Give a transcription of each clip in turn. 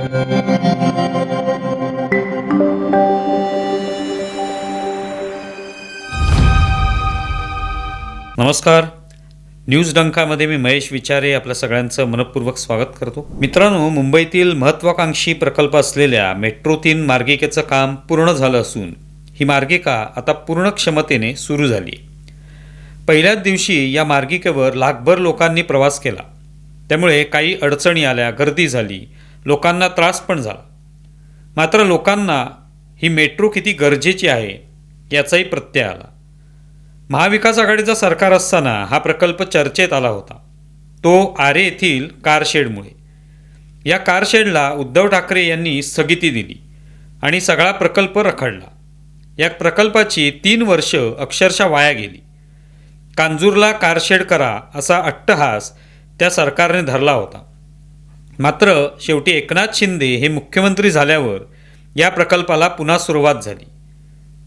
नमस्कार. न्यूज डंकामध्ये मी महेश विचारे आपल्या सगळ्यांचं मनपूर्वक स्वागत करतो. मित्रांनो मुंबईतील महत्त्वाकांक्षी प्रकल्प असलेल्या मेट्रो तीन मार्गिकेचं काम पूर्ण झालं असून ही मार्गिका आता पूर्ण क्षमतेने सुरू झाली. पहिल्याच दिवशी या मार्गिकेवर लाखभर लोकांनी प्रवास केला. त्यामुळे काही अडचणी आल्या गर्दी झाली लोकांना त्रास पण झाला. मात्र लोकांना ही मेट्रो किती गरजेची आहे याचाही प्रत्यय आला. महाविकास आघाडीचं सरकार असताना हा प्रकल्प चर्चेत आला होता. तो आरे येथील कारशेडमुळे. या कारशेडला उद्धव ठाकरे यांनी स्थगिती दिली आणि सगळा प्रकल्प रखडला. या प्रकल्पाची तीन वर्ष अक्षरशः वाया गेली. कांजूरला कारशेड करा असा अट्टहास त्या सरकारने धरला होता. मात्र शेवटी एकनाथ शिंदे हे मुख्यमंत्री झाल्यावर या प्रकल्पाला पुन्हा सुरुवात झाली.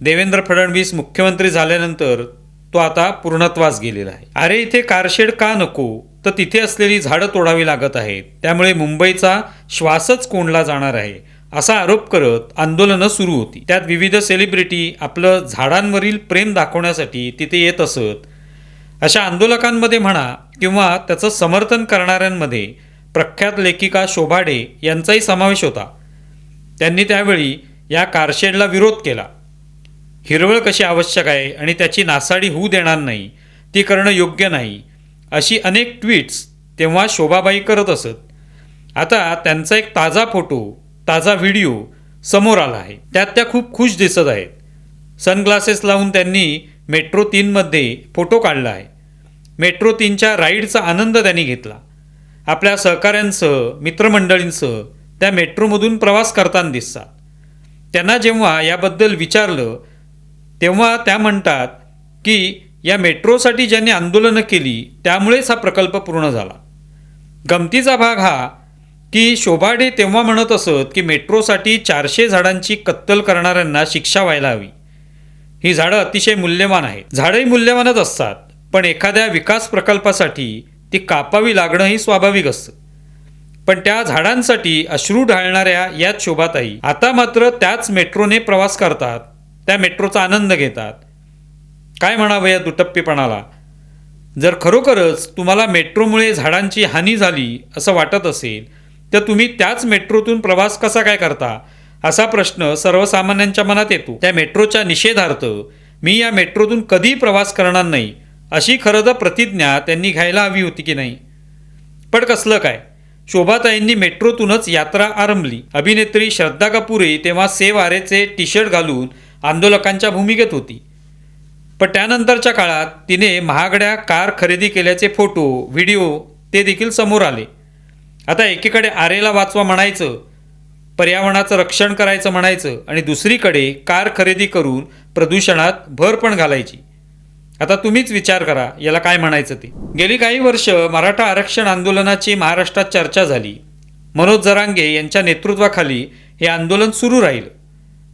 देवेंद्र फडणवीस मुख्यमंत्री झाल्यानंतर तो आता पूर्णत्वास गेलेला आहे. अरे इथे कारशेड का नको? तर तिथे असलेली झाडं तोडावी लागत आहेत. त्यामुळे मुंबईचा श्वासच कोंडला जाणार आहे असा आरोप करत आंदोलनं सुरू होती. त्यात विविध सेलिब्रिटी आपलं झाडांवरील प्रेम दाखवण्यासाठी तिथे येत असत. अशा आंदोलकांमध्ये म्हणा किंवा त्याचं समर्थन करणाऱ्यांमध्ये प्रख्यात लेखिका शोभाडे यांचाही समावेश होता. त्यांनी त्यावेळी या कारशेडला विरोध केला. हिरवळ कशी आवश्यक आहे आणि त्याची नासाडी होऊ देणार नाही ती करणं योग्य नाही अशी अनेक ट्विट्स तेव्हा शोभाबाई करत असत. आता त्यांचा एक ताजा फोटो ताजा व्हिडिओ समोर आला आहे. त्यात त्या खूप खुश दिसत आहेत. सनग्लासेस लावून त्यांनी मेट्रो तीनमध्ये फोटो काढला आहे. मेट्रो तीनच्या राईडचा आनंद त्यांनी घेतला. आपल्या सहकाऱ्यांसह मित्रमंडळींसह त्या मेट्रोमधून प्रवास करताना दिसतात. त्यांना जेव्हा याबद्दल विचारलं तेव्हा त्या म्हणतात की या मेट्रोसाठी ज्यांनी आंदोलनं केली त्यामुळेच हा प्रकल्प पूर्ण झाला. गमतीचा भाग हा की शोभाडे तेव्हा म्हणत असत की मेट्रोसाठी चारशे झाडांची कत्तल करणाऱ्यांना शिक्षा व्हायला हवी. ही झाडं अतिशय मूल्यवान आहेत. झाडंही मूल्यवानच असतात पण एखाद्या विकास प्रकल्पासाठी ती कापावी लागणंही स्वाभाविक असतं. पण त्या झाडांसाठी अश्रू ढाळणाऱ्या याच शोभाताई आता मात्र त्याच मेट्रोने प्रवास करतात त्या मेट्रोचा आनंद घेतात. काय म्हणावं या दुटप्पीपणाला? जर खरोखरच तुम्हाला मेट्रोमुळे झाडांची हानी झाली असं वाटत असेल तर तुम्ही त्याच मेट्रोतून प्रवास कसा काय करता? असा प्रश्न सर्वसामान्यांच्या मनात येतो. त्या मेट्रोच्या निषेधार्थ मी या मेट्रोतून कधी प्रवास करणार नाही अशी खरं तर प्रतिज्ञा त्यांनी घ्यायला हवी होती की नाही. पण कसलं काय? शोभाताईंनी मेट्रोतूनच यात्रा आरंभली. अभिनेत्री श्रद्धा कपूरही तेव्हा सेव आरेचे टी शर्ट घालून आंदोलकांच्या भूमिकेत होती. पण त्यानंतरच्या काळात तिने महागड्या कार खरेदी केल्याचे फोटो व्हिडिओ ते देखील समोर आले. आता एकीकडे आरेला वाचवा म्हणायचं पर्यावरणाचं रक्षण करायचं म्हणायचं आणि दुसरीकडे कार खरेदी करून प्रदूषणात भर पण घालायची. आता तुम्हीच विचार करा याला काय म्हणायचं ते. गेली काही वर्ष मराठा आरक्षण आंदोलनाची महाराष्ट्रात चर्चा झाली. मनोज जरांगे यांच्या नेतृत्वाखाली हे आंदोलन सुरू राहील.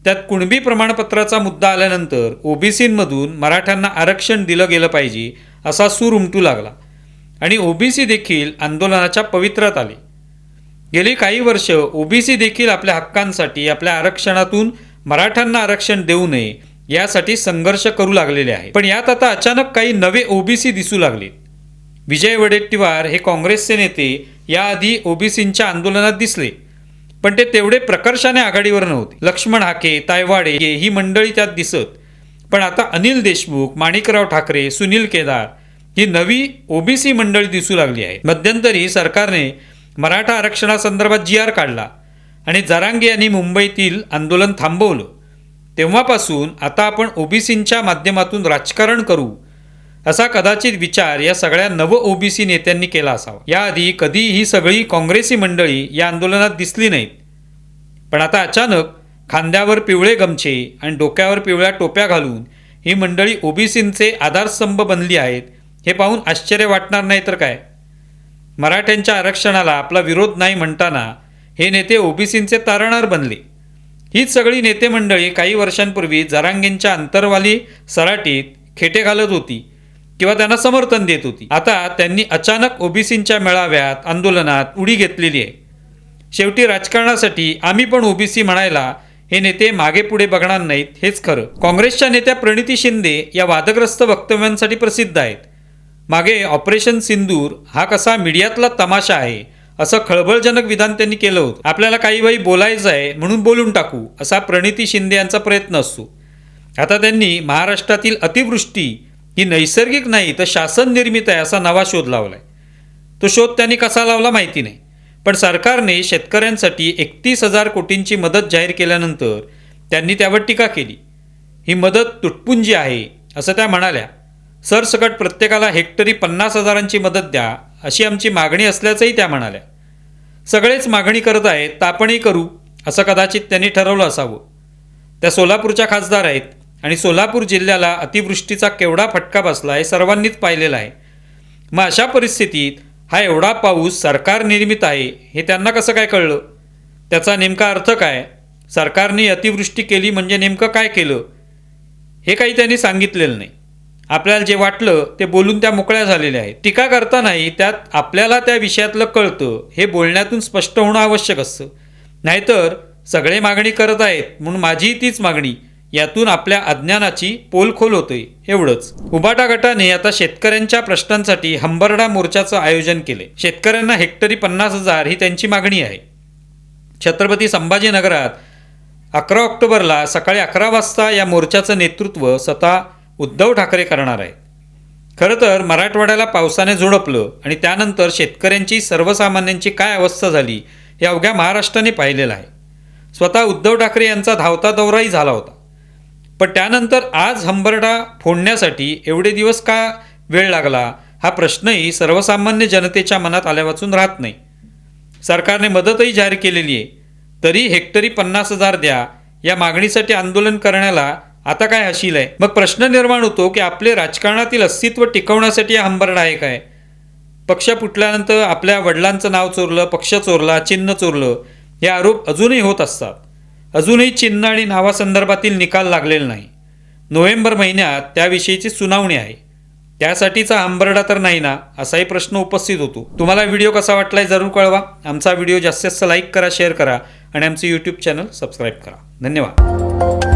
त्यात कुणबी प्रमाणपत्राचा मुद्दा आल्यानंतर ओबीसींमधून मराठ्यांना आरक्षण दिलं गेलं पाहिजे असा सूर उमटू लागला. आणि ओबीसी देखील आंदोलनाच्या पवित्रात आले. गेली काही वर्ष ओबीसी देखील आपल्या हक्कांसाठी आपल्या आरक्षणातून मराठ्यांना आरक्षण देऊ नये यासाठी संघर्ष करू लागलेले आहे पण यात आता अचानक काही नवे ओबीसी दिसू लागले. विजय वडेट्टीवार हे काँग्रेसचे नेते याआधी ओबीसींच्या आंदोलनात दिसले. पण ते तेवढे प्रकर्षाने आघाडीवर नव्हते. लक्ष्मण हाके तायवाडे ही मंडळी त्यात दिसत. पण आता अनिल देशमुख माणिकराव ठाकरे सुनील केदार ही नवी ओबीसी मंडळी दिसू लागली आहे मध्यंतरी सरकारने मराठा आरक्षणासंदर्भात जी आर काढला आणि जरांगे यांनी मुंबईतील आंदोलन थांबवलं. तेव्हापासून आता आपण ओबीसींच्या माध्यमातून राजकारण करू असा कदाचित विचार या सगळ्या नव ओबीसी नेत्यांनी केला असावा. याआधी कधी ही सगळी काँग्रेसी मंडळी या आंदोलनात दिसली नाहीत. पण आता अचानक खांद्यावर पिवळे गमछे आणि डोक्यावर पिवळ्या टोप्या घालून ही मंडळी ओबीसींचे आधारस्तंभ बनली आहेत हे पाहून आश्चर्य वाटणार नाही तर काय? मराठ्यांच्या आरक्षणाला आपला विरोध नाही म्हणताना हे नेते ओबीसींचे तारणार बनले. हीच सगळी नेते मंडळी काही वर्षांपूर्वी जरांगेंच्या अंतरवाली सराटीत खेटे घालत होती किंवा त्यांना समर्थन देत होती. आता त्यांनी अचानक ओबीसींच्या मेळाव्यात आंदोलनात उडी घेतलेली आहे. शेवटी राजकारणासाठी आम्ही पण ओबीसी म्हणायला हे नेते मागे पुढे बघणार नाहीत हेच खरं. काँग्रेसच्या नेत्या प्रणिती शिंदे या वादग्रस्त वक्तव्यांसाठी प्रसिद्ध आहेत. मागे ऑपरेशन सिंदूर हा कसा मीडियातला तमाशा आहे असं खळबळजनक विधान त्यांनी केलं होतं. आपल्याला काही वेळी बोलायचं आहे म्हणून बोलून टाकू असा प्रणिती शिंदे यांचा प्रयत्न असतो. आता त्यांनी महाराष्ट्रातील अतिवृष्टी ही नैसर्गिक नाही तर शासन निर्मित आहे असा नवा शोध लावलाय. तो शोध त्यांनी कसा लावला माहिती नाही. पण सरकारने शेतकऱ्यांसाठी एकतीस हजार कोटींची मदत जाहीर केल्यानंतर त्यांनी त्यावर टीका केली. ही मदत तुटपुंजी आहे असं त्या म्हणाल्या. सरसकट प्रत्येकाला हेक्टरी पन्नास हजारांची मदत द्या अशी आमची मागणी असल्याचंही त्या म्हणाल्या. सगळेच मागणी करत आहेत तर आपणही करू असं कदाचित त्यांनी ठरवलं असावं. त्या सोलापूरच्या खासदार आहेत आणि सोलापूर जिल्ह्याला अतिवृष्टीचा केवढा फटका बसला हे सर्वांनीच पाहिलेला आहे. मग अशा परिस्थितीत हा एवढा पाऊस सरकार निर्मित आहे हे त्यांना कसं काय कळलं? त्याचा नेमका अर्थ काय? सरकारने अतिवृष्टी केली म्हणजे नेमकं काय केलं? हे काही त्यांनी सांगितलेलं नाही. आपल्याला जे वाटलं ते बोलून त्या मोकळ्या झालेल्या आहेत. टीका करतानाही त्यात आपल्याला त्या विषयातलं कळतं हे बोलण्यातून स्पष्ट होणं आवश्यक असतं. नाहीतर सगळे मागणी करत आहेत म्हणून माझीही तीच मागणी. यातून आपल्या अज्ञानाची पोलखोल होते एवढंच. उबाटा गटाने आता शेतकऱ्यांच्या प्रश्नांसाठी हंबरडा मोर्चाचं आयोजन केले शेतकऱ्यांना हेक्टरी पन्नास हजार ही त्यांची मागणी आहे. छत्रपती संभाजीनगरात अकरा ऑक्टोबरला सकाळी अकरा वाजता या मोर्चाचं नेतृत्व स्वतः उद्धव ठाकरे करणार आहेत खरं तर मराठवाड्याला पावसाने झोडपलं आणि त्यानंतर शेतकऱ्यांची सर्वसामान्यांची काय अवस्था झाली हे अवघ्या महाराष्ट्राने पाहिलेलं आहे. स्वतः उद्धव ठाकरे यांचा धावता दौराही झाला होता. पण त्यानंतर आज हंबरडा फोडण्यासाठी एवढे दिवस का वेळ लागला हा प्रश्नही सर्वसामान्य जनतेच्या मनात आल्यावाचून राहत नाही. सरकारने मदतही जाहीर केलेली आहे. तरी हेक्टरी पन्नास हजार द्या या मागणीसाठी आंदोलन करण्याला आता काय हशील आहे? मग प्रश्न निर्माण होतो की आपले राजकारणातील अस्तित्व टिकवण्यासाठी हा हंबरडा आहे काय? पक्ष फुटल्यानंतर आपल्या वडिलांचं नाव चोरलं पक्ष चोरला चिन्ह चोरलं हे आरोप अजूनही होत असतात. अजूनही चिन्ह आणि नावासंदर्भातील निकाल लागलेला नाही. नोव्हेंबर महिन्यात त्याविषयीची सुनावणी आहे. त्यासाठीचा हंबरडा तर नाही ना असाही प्रश्न उपस्थित होतो. तुम्हाला व्हिडिओ कसा वाटलाय जरूर कळवा. आमचा व्हिडिओ जास्तीत जास्त लाईक करा शेअर करा आणि आमचे यूट्यूब चॅनल सबस्क्राईब करा. धन्यवाद.